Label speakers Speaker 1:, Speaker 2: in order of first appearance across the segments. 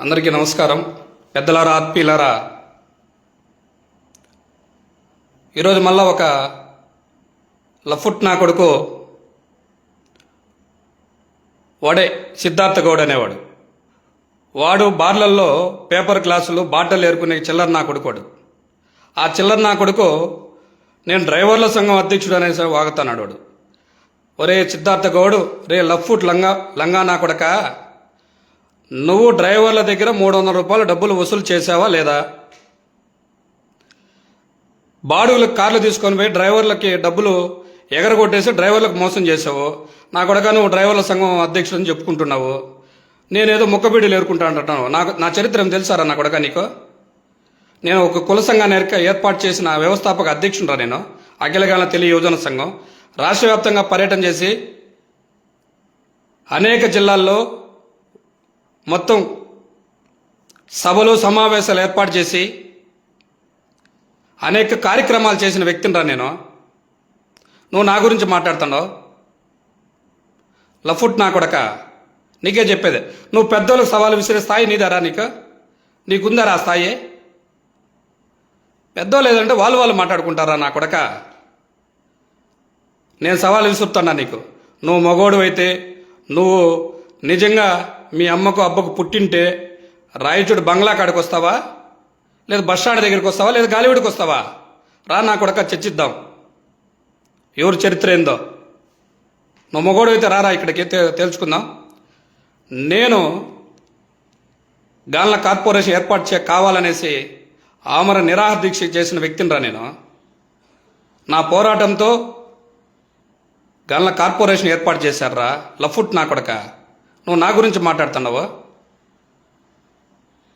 Speaker 1: అందరికీ నమస్కారం. పెద్దలారా ఆత్మీయులారా. ఈరోజు మళ్ళా ఒక లఫుట్ నా కొడుకు వాడే సిద్ధార్థ గౌడ్ అనేవాడు. వాడు బార్లల్లో పేపర్ గ్లాసులు బాటలు ఏరుకునే చిల్లర నా కొడుకోడు ఆ చిల్లర నా కొడుకు నేను డ్రైవర్ల సంఘం అధ్యక్షుడు అనేసి వాగుతున్నాడు వాడు. ఒరే సిద్ధార్థ గౌడు రే లఫ్ఫుట్ లంగా లంగా నా కొడక? నువ్వు డ్రైవర్ల దగ్గర మూడు వందల రూపాయలు డబ్బులు వసూలు చేసావా లేదా? బాడుగులకు కార్లు తీసుకొని పోయి డ్రైవర్లకి డబ్బులు ఎగరగొట్టేసి డ్రైవర్లకు మోసం చేసావు నా కొడక నువ్వు డ్రైవర్ల సంఘం అధ్యక్షుడు అని చెప్పుకుంటున్నావు. నేనేదో ముక్కబిడ్డలు ఏరుకుంటా అంటున్నాను నాకు నా చరిత్ర ఏం తెలుసారా నా కొడక నీకు? నేను ఒక కుల సంఘాన్ని ఏర్క- ఏర్పాటు చేసిన వ్యవస్థాపక అధ్యక్షుడురా నేను. అఖిలగాల తెలియ యువజన సంఘం. రాష్ట్ర వ్యాప్తంగా పర్యటన చేసి అనేక జిల్లాల్లో మొత్తం సభలు సమావేశాలు ఏర్పాటు చేసి అనేక కార్యక్రమాలు చేసిన వ్యక్తిని రా నేను. నువ్వు నా గురించి మాట్లాడుతున్నావు. లఫుట్ నా కొడక. నీకే చెప్పేది. నువ్వు పెద్దోళ్ళకి సవాలు విసిరే స్థాయి నీదారా నీకు? నీకుందారా ఆ స్థాయి? పెద్దోళ్ళు లేదంటే వాళ్ళు వాళ్ళు మాట్లాడుకుంటారా నా కొడక? నేను సవాలు విసురుతున్నా నీకు. నువ్వు మగోడు అయితే నువ్వు నిజంగా మీ అమ్మకు అబ్బకు పుట్టింటే రాయచూడు బంగ్లా కాడికి వస్తావా? లేదా బస్ స్టాండ్ దగ్గరికి వస్తావా? లేదా గాలివుడికి వస్తావా? రా నా కొడక చర్చిద్దాం ఎవరు చరిత్ర ఏందో? నువ్వు మగోడు అయితే రారా ఇక్కడికి తేల్చుకుందాం. నేను గాన్ల కార్పొరేషన్ ఏర్పాటు చే కావాలనేసి ఆమర నిరాహార దీక్ష చేసిన వ్యక్తిని రా నేను. నా పోరాటంతో గాల్ల కార్పొరేషన్ ఏర్పాటు చేశారా లఫుట్ నా కొడక. నువ్వు నా గురించి మాట్లాడుతున్నావు?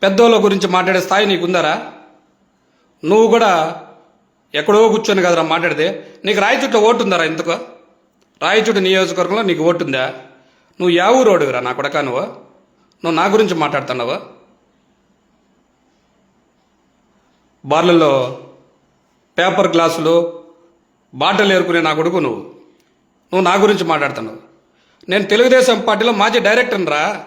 Speaker 1: పెద్దోళ్ళ గురించి మాట్లాడే స్థాయి నీకుందరా? నువ్వు కూడా ఎక్కడో కూర్చొని కదరా మాట్లాడితే నీకు రాయచుట్ల ఓటు ఉందరా ఎందుకు? రాయచుట్టు నియోజకవర్గంలో నీకు ఓటుందా? నువ్వు యా ఊరోడుగురా నా కొడక నువ్వు? నువ్వు నా గురించి మాట్లాడుతున్నావు? బార్లలో పేపర్ గ్లాసులు బాటలు ఏరుకునే నా కొడుకు నువ్వు. నువ్వు నా గురించి మాట్లాడుతున్నావు. నేను తెలుగుదేశం పార్టీలో మాజీ డైరెక్టర్ రా.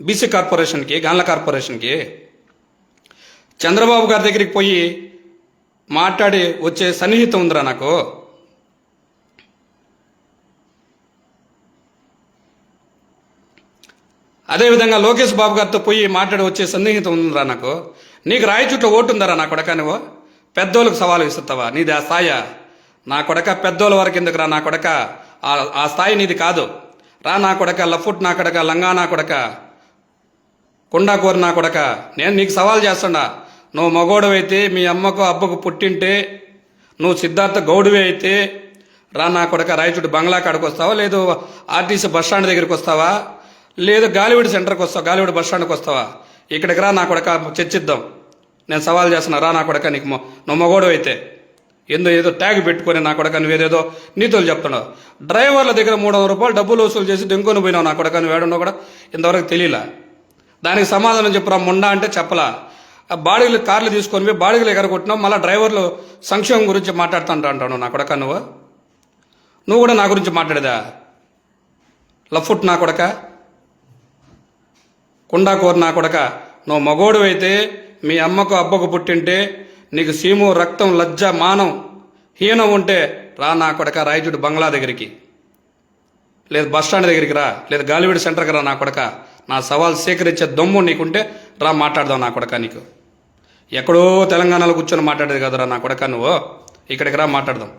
Speaker 1: బీసీ కార్పొరేషన్కి గాన్ల కార్పొరేషన్కి. చంద్రబాబు గారి దగ్గరికి పోయి మాట్లాడి వచ్చే సన్నిహితం ఉందిరా నాకు. అదేవిధంగా లోకేష్ బాబు గారితో పోయి మాట్లాడి వచ్చే సన్నిహితం ఉందిరా నాకు. నీకు రాయచుట్ల ఓటు ఉందరా నా కొడక నువ్వు? పెద్దోళ్ళకు సవాలు విసురుతావా? నీది ఆ సాయా. నా కొడక పెద్దోళ్ళ వరకు ఎందుకు రా నా కొడక. ఆ- ఆ స్థాయి నీది కాదు. రా నా కొడక లఫుట్ నా కొడక లంగా నా కొడక కుండాకూర నా కొడక. నేను నీకు సవాల్ చేస్తున్నా. నువ్వు మగోడవైతే మీ అమ్మకు అబ్బకు పుట్టింటే నువ్వు సిద్ధార్థ గౌడువే అయితే రా నా కొడక రాయచూడు బంగ్లా కాడికి వస్తావా? లేదు ఆర్టీసీ బస్ స్టాండ్ దగ్గరికి వస్తావా? లేదు గాలివీడి సెంటర్కి వస్తావు? గాలివీడి బస్ స్టాండ్కి వస్తావా? ఇక్కడికి రా నా కొడక చర్చిద్దాం. నేను సవాల్ చేస్తున్నా రా నా కొడక నీకు నువ్వు మగోడు అయితే. ఏందో ఏదో ట్యాగ్ పెట్టుకొని నా కొడక వేరేదో నీతులు చెప్తున్నావు డ్రైవర్ల దగ్గర మూడు వందల రూపాయలు డబ్బులు వసూలు చేసి దెంకొని పోయినావు నా కొడకని వేడనో కూడా ఇంతవరకు తెలియలా? దానికి సమాధానం చెప్పురా ముండా అంటే చెప్పలా. ఆ బాడీలు కార్లు తీసుకొని పోయి బాడీలు ఎగరగొట్టినావు మళ్ళీ డ్రైవర్లు సంక్షేమం గురించి మాట్లాడుతుంటా అంటాను నా కొడక నువ్వు? నువ్వు కూడా నా గురించి మాట్లాడేదా? లఫుట్ నా కొడక? కుండాకోర్ నా కొడక? నువ్వు మగోడు అయితే మీ అమ్మకు అబ్బకు పుట్టింటే నీకు సీము రక్తం లజ్జ మానం హీనం ఉంటే రా నా కొడక రాయచూడు బంగ్లా దగ్గరికి. లేదు బస్ స్టాండ్ దగ్గరికి రా లేదు గాలివీడి సెంటర్కి రా నా కొడక. నా సవాల్ సేకరించే దమ్ము నీకుంటే రా మాట్లాడదాం నా కొడక నీకు. ఎక్కడో తెలంగాణలో కూర్చొని మాట్లాడేది కదరా నా కొడక నువ్వు. ఇక్కడికి రా మాట్లాడదాం.